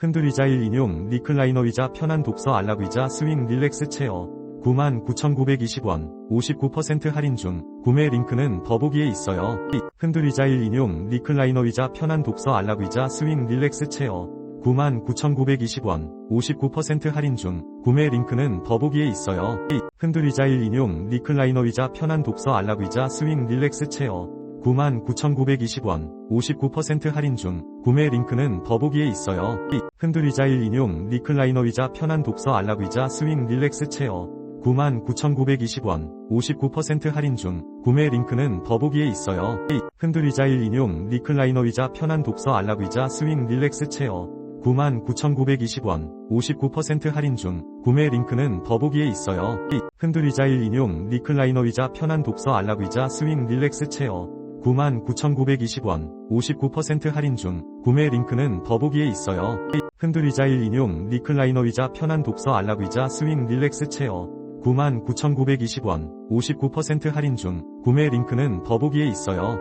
흔들 의자 1 인용 리클라이너 의자 편한 독서 안락 의자 스윙 릴렉스 체어 99,920원 59% 할인 중 구매 링크는 더보기에 있어요. 흔들 의자 1 인용 리클라이너 의자 편한 독서 안락 의자 스윙 릴렉스 체어 99,920원 59% 할인 중 구매 링크는 더보기에 있어요. 흔들 의자 1 인용 리클라이너 의자 편한 독서 안락 의자 스윙 릴렉스 체어 99,920원 59% 할인 중 구매 링크는 더보기에 있어요. 흔들 의자 1 인용 리클라이너 의자 편한 독서 안락 의자 스윙 릴렉스 체어 99,920원 59% 할인 중 구매 링크는 더보기에 있어요. 흔들 의자 1 인용 리클라이너 의자 편한 독서 안락 의자 스윙 릴렉스 체어 99,920원 59% 할인 중 구매 링크는 더보기에 있어요. 흔들 의자 1 인용 리클라이너 의자 편한 독서 안락 의자 스윙 릴렉스 체어 99,920원 59% 할인 중 구매 링크는 더보기에 있어요. 흔들 의자 1 인용 리클라이너 의자 편한 독서 안락 의자 스윙 릴렉스 체어 99,920원 59% 할인 중 구매 링크는 더보기에 있어요.